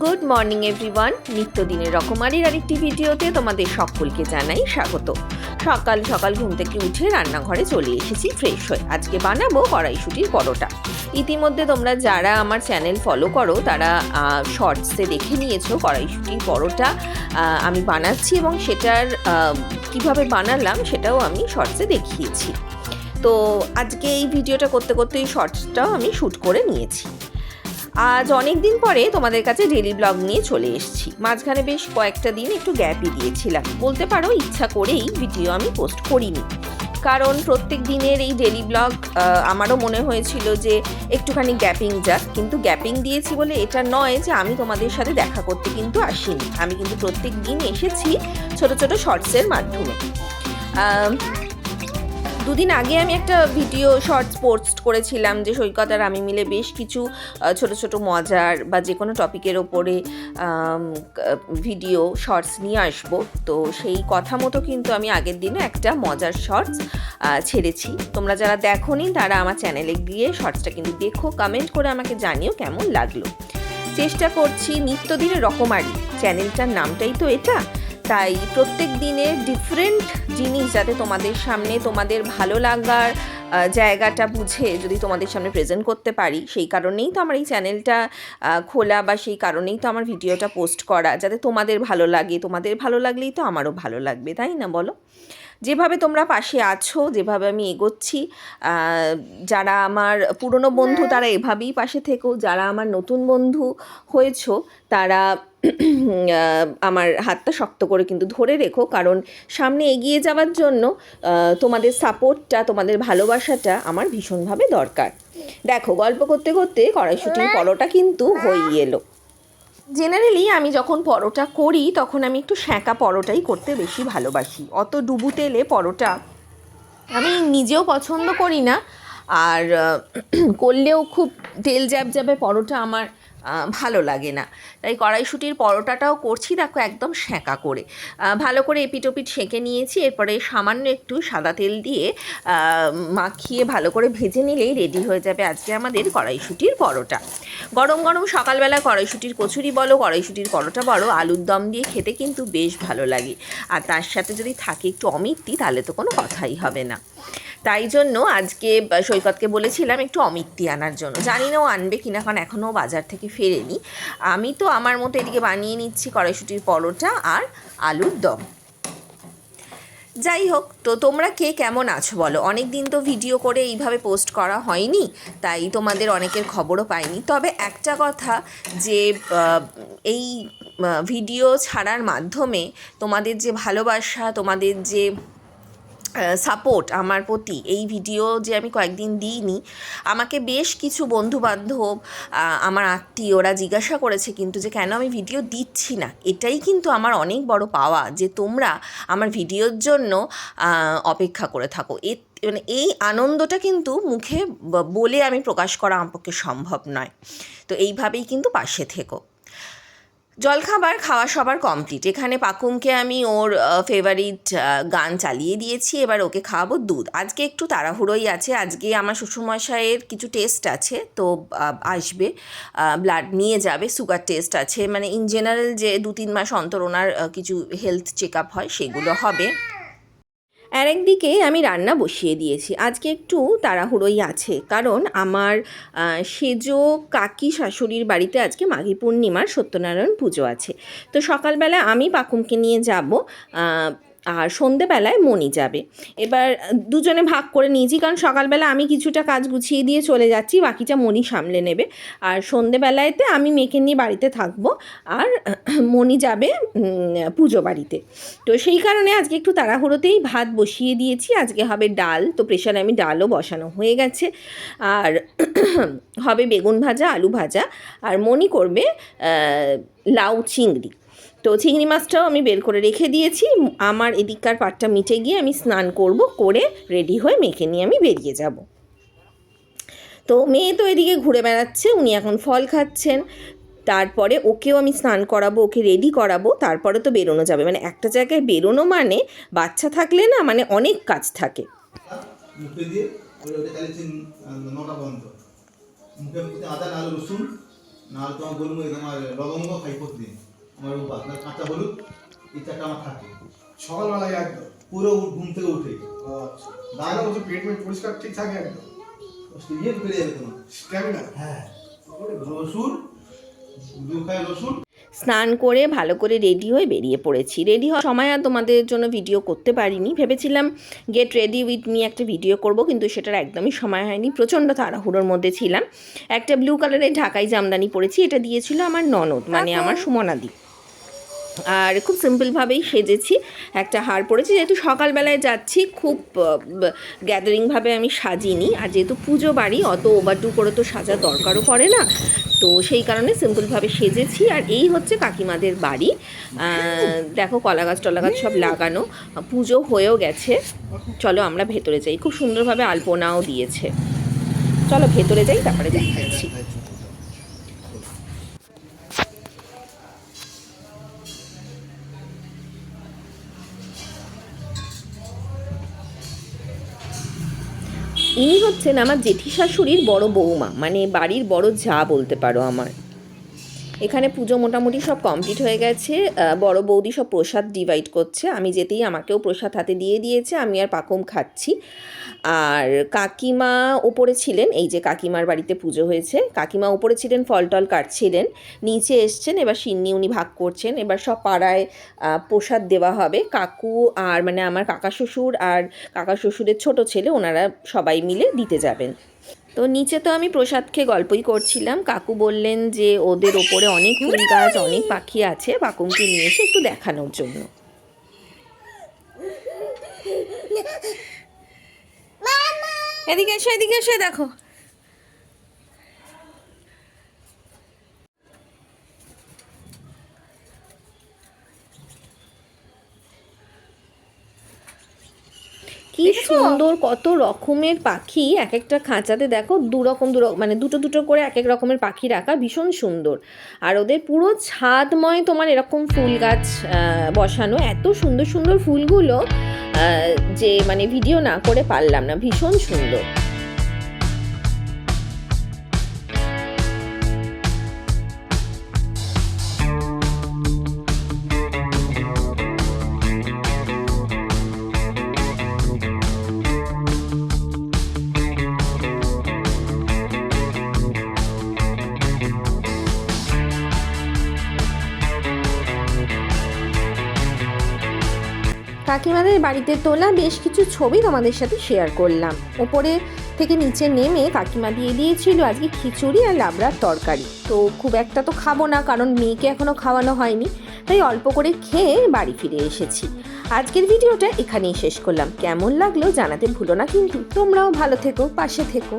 Good morning everyone নিত্যদিনের রকমারির আরেকটি ভিডিওতে তোমাদের সকলকে জানাই স্বাগত। সকাল সকাল ঘুম থেকে উঠে রান্নাঘরে চলে এসেছি ফ্রেশ হয়ে। আজকে বানাবো কড়াইশুটির পরোটা। ইতিমধ্যে তোমরা যারা আমার চ্যানেল ফলো করো, তারা শর্টসে দেখে নিয়েছো কড়াইশুটির পরোটা আমি বানাচ্ছি এবং সেটার কীভাবে বানালাম সেটাও আমি শর্টসে দেখিয়েছি। তো আজকে এই ভিডিওটা করতে করতে এই শর্টসটাও আমি শ্যুট করে নিয়েছি। আজ অনেক দিন পরে তোমাদের কাছে ডেলি ব্লগ নিয়ে চলে এসেছি। মাঝখানে বেশ কয়েকটা দিন একটু গ্যাপই দিয়েছিলাম বলতে পারো ইচ্ছা করেই ভিডিও আমি পোস্ট করিনি। কারণ প্রত্যেক দিনের এই ডেলি ব্লগ আমারও মনে হয়েছিল যে একটুখানি গ্যাপিং যাক। কিন্তু গ্যাপিং দিয়েছি বলে এটা নয় যে আমি তোমাদের সাথে দেখা করতে কিন্তু আসিনি। আমি কিন্তু প্রত্যেক দিন এসেছি ছোট ছোট শর্টসের মাধ্যমে। দুদিন আগে আমি একটা ভিডিও শর্টস পোস্ট করেছিলাম যে সৈকত আর আমি মিলে বেশ কিছু ছোট ছোট মজার বা যে কোনো টপিকের ওপরে ভিডিও শর্টস নিয়ে আসব। তো সেই কথা মতো কিন্তু আমি আগের দিনে একটা মজার শর্টস ছেড়েছি। তোমরা যারা দেখোনি তারা আমার চ্যানেলে গিয়ে শর্টসটা কিন্তু দেখো কমেন্ট করে আমাকে জানিও কেমন লাগল। চেষ্টা করছি নিত্যদিনের রকমারি। চ্যানেলটার নামটাই তো এটা। তাই প্রত্যেক দিনের ডিফারেন্ট জিনিস যাতে তোমাদের সামনে, তোমাদের ভালো লাগার জায়গাটা বুঝে যদি তোমাদের সামনে প্রেজেন্ট করতে পারি। সেই কারণেই তো আমার এই চ্যানেলটা খোলা বা সেই কারণেই তো আমার ভিডিওটা পোস্ট করা। যাতে তোমাদের ভালো লাগে। তোমাদের ভালো লাগলেই তো আমারও ভালো লাগবে, তাই না বলো? যেভাবে তোমরা পাশে আছো, যেভাবে আমি এগোচ্ছি যারা আমার পুরনো বন্ধু, তারা এভাবেই পাশে থেকো। যারা আমার নতুন বন্ধু হয়েছো, তারা আমার হাতটা শক্ত করে কিন্তু ধরে রেখো কারণ সামনে এগিয়ে যাওয়ার জন্য তোমাদের সাপোর্টটা তোমাদের ভালোবাসাটা আমার ভীষণভাবে দরকার। দেখো গল্প করতে করতে কড়াইশুটির পরোটা কিন্তু হয়েই এলো। জেনারেলি আমি যখন পরোটা করি তখন আমি একটু শ্যাঁকা পরোটাই করতে বেশি ভালোবাসি। অত ডুবু তেলে পরোটা আমি নিজেও পছন্দ করি না আর করলেও খুব তেল জ্যাব জ্যাবে পরোটা আমার ভালো লাগে না। তাই কড়াইশুটির পরোটাটাও করছি, দেখো একদম সেঁকা করে। ভালো করে এপিটোপিট সেঁকে নিয়েছি, এরপরে সামান্য একটু সাদা তেল দিয়ে মাখিয়ে ভালো করে ভেজে নিলেই রেডি হয়ে যাবে আজকে আমাদের কড়াইশুটির পরোটা। গরম গরম সকালবেলা কড়াইশুটির কচুরি বলো, কড়াইশুটির পরোটা বলো, আলুর দম দিয়ে খেতে কিন্তু বেশ ভালো লাগে। আর তার সাথে যদি থাকে একটু অমিত্তি, তাহলে তো কোনো কথাই হবে না। তাই জন্য আজকে সৈকতকে বলেছিলাম একটু অমিত্তি আনার জন্য। জানি না ও আনবে কিনা, কারণ এখনও বাজার থেকে ফেরেনি। আমি তো আমার মতো এদিকে বানিয়ে নিচ্ছি কড়াইশুটির পরোটা আর আলুর দম। যাই হোক, তো তোমরা কে কেমন আছো বলো? অনেক দিন তো ভিডিও করে এইভাবে পোস্ট করা হয়নি, তাই তোমাদের অনেকের খবরও পাইনি। তবে একটা কথা যে এই ভিডিও ছাড়ার মাধ্যমে তোমাদের যে ভালোবাসা, তোমাদের যে সাপোর্ট আমার প্রতি। এই ভিডিও যে আমি কয়েকদিন দিইনি, আমাকে বেশ কিছু বন্ধুবান্ধব আমার আত্মীয়রা জিজ্ঞাসা করেছে কিন্তু যে কেন আমি ভিডিও দিচ্ছি না। এটাই কিন্তু আমার অনেক বড় পাওয়া যে তোমরা আমার ভিডিওর জন্য অপেক্ষা করে থাকো। এ মানে এই আনন্দটা কিন্তু মুখে বলে আমি প্রকাশ করা আমার পক্ষে সম্ভব নয়। তো এইভাবেই কিন্তু পাশে থেকো। জলখাবার খাওয়া সবার কমপ্লিট এখানে পাকুমকে আমি ওর ফেভারিট গান চালিয়ে দিয়েছি। এবার ওকে খাওয়াবো দুধ। আজকে একটু তাড়াহুড়োই আছে। আজকে আমার শ্বশুরমশাইয়ের কিছু টেস্ট আছে, তো আসবে ব্লাড নিয়ে যাবে সুগার টেস্ট আছে। মানে ইন জেনারেল যে দু তিন মাস অন্তর ওনার কিছু হেলথ চেক আপ হয়, সেগুলো হবে। আর একদিকে আমি রান্না বসিয়ে দিয়েছি। আজকে একটু তাড়াহুড়োই আছে। কারণ আমার সেজো কাকি শাশুড়ির বাড়িতে আজকে মাঘী পূর্ণিমার সত্যনারায়ণ পুজো আছে। তো সকালবেলা আমি পাকুমকে নিয়ে যাব আর সন্ধেবেলায় মনি যাবে। এবার দুজনে ভাগ করে নিয়েছি, কারণ সকালবেলা আমি কিছুটা কাজ গুছিয়ে দিয়ে চলে যাচ্ছি, বাকিটা মনি সামলে নেবে। আর সন্ধেবেলায়তে আমি মেয়েকে নিয়ে বাড়িতে থাকব, আর মনি যাবে পুজো বাড়িতে। তো সেই কারণে আজকে একটু তাড়াহুড়োতেই ভাত বসিয়ে দিয়েছি, আজকে হবে ডাল। তো প্রেশারে আমি ডালও বসানো হয়ে গেছে। আর হবে বেগুন ভাজা, আলু ভাজা। আর মনি করবে লাউ চিংড়ি। তো চিংড়ি মাছটাও আমি বের করে রেখে দিয়েছি। আমার এদিককার পাটটা মিটে গিয়ে আমি স্নান করব, করে রেডি হয়ে মেয়েকে নিয়ে আমি বেরিয়ে যাব। তো মেয়ে তো এদিকে ঘুরে বেড়াচ্ছে, উনি এখন ফল খাচ্ছেন। তারপরে ওকেও আমি স্নান করাবো, ওকে রেডি করাবো, তারপরে তো বেরোনো যাবে। মানে একটা জায়গায় বেরোনো মানে বাচ্চা থাকলে না মানে অনেক কাজ থাকে। মুখে মুখে মুখে আদা রসুন লবঙ্গ খাই আমার উপাস না কাঁচা হলুদ এই চারটা আমার থাকে। সকালবেলায় একদম। পুরো ঘুম থেকে উঠে। আচ্ছা। বলছো পেট মেট পরিষ্কার ঠিক থাকে একদম? ইয়ে পেরে যাবে তোমার। স্ট্যামিনা হ্যাঁ। রসুন দু রসুন। স্নান করে ভালো করে রেডি হয়ে বেরিয়ে পড়েছি। রেডি হওয়ার সময় আর তোমাদের জন্য ভিডিও করতে পারিনি। ভেবেছিলাম গেট রেডি উইথ মি একটা ভিডিও করব কিন্তু সেটার একদমই সময় হয়নি। প্রচণ্ড তাড়াহুড়োর মধ্যে ছিলাম। একটা ব্লু কালারের ঢাকাই জামদানি পরেছি। এটা দিয়েছিল আমার ননদ মানে আমার সুমনাদি। আর খুব সিম্পলভাবেই সেজেছি। একটা হার পরেছি, যেহেতু সকালবেলায় যাচ্ছি, খুব গ্যাদারিংভাবে আমি সাজিনি। আর যেহেতু পুজো বাড়ি, অত ওভারডু করে তো সাজার দরকারও পড়ে না। তো সেই কারণে সিম্পলভাবে সেজেছি। আর এই হচ্ছে কাকিমাদের বাড়ি। দেখো কলা গাছ টলা গাছ সব লাগানো। পুজো হয়েও গেছে। চলো আমরা ভেতরে যাই। খুব সুন্দরভাবে আলপনাও দিয়েছে। চলো ভেতরে যাই, তারপরে দেখাচ্ছি। ইনি হচ্ছেন আমার জেঠি শাশুড়ির বড় বৌমা মানে বাড়ির বড় যা বলতে পারো আমার। এখানে পুজো মোটামুটি সব কমপ্লিট হয়ে গেছে। বড় বৌদি সব প্রসাদ ডিভাইড করছে। আমি যেতেই আমাকেও প্রসাদ হাতে দিয়ে দিয়েছে, আমি আর পাকম খাচ্ছি। আর কাকিমা ওপরে ছিলেন, এই যে কাকিমার বাড়িতে পুজো হয়েছে। কাকিমা ওপরে ছিলেন, ফল টল কাটছিলেন। নিচে এসছেন, এবার সিন্নি উনি ভাগ করছেন। এবার সব পাড়ায় প্রসাদ দেওয়া হবে। কাকু আর মানে আমার কাকা শ্বশুর আর কাকা শ্বশুরের ছোট ছেলে, ওনারা সবাই মিলে দিতে যাবেন। তো নিচে তো আমি প্রসাদ খেয়ে গল্পই করছিলাম। কাকু বললেন যে ওদের ওপরে অনেক ফুল গাছ অনেক পাখি আছে বাকুমকে নিয়ে এসে একটু দেখানোর জন্য। এদিকে এসে এদিকে এসে দেখো। সুন্দর কত রকমের পাখি এক একটা খাঁচাতে দেখো দু রকম দু মানে দুটো দুটো করে এক এক রকমের পাখি রাখা ভীষণ সুন্দর। আর ওদের পুরো ছাদময় তোমার এরকম ফুল গাছ বসানো, এত সুন্দর সুন্দর ফুলগুলো যে মানে ভিডিও না করে পারলাম না, ভীষণ সুন্দর। কাকিমাদের বাড়িতে তোলা বেশ কিছু ছবি তোমাদের সাথে শেয়ার করলাম। ওপরে থেকে নিচে নেমে কাকিমা দিয়ে দিয়েছিল আজকে খিচুড়ি আর লাবড়ার তরকারি। তো খুব একটা তো খাব না, কারণ মেয়েকে এখনও খাওয়ানো হয়নি, তাই অল্প করে খেয়ে বাড়ি ফিরে এসেছি। আজকের ভিডিওটা এখানেই শেষ করলাম। কেমন লাগল জানাতে ভুলো না কিন্তু তোমরাও ভালো থেকো, পাশে থেকো।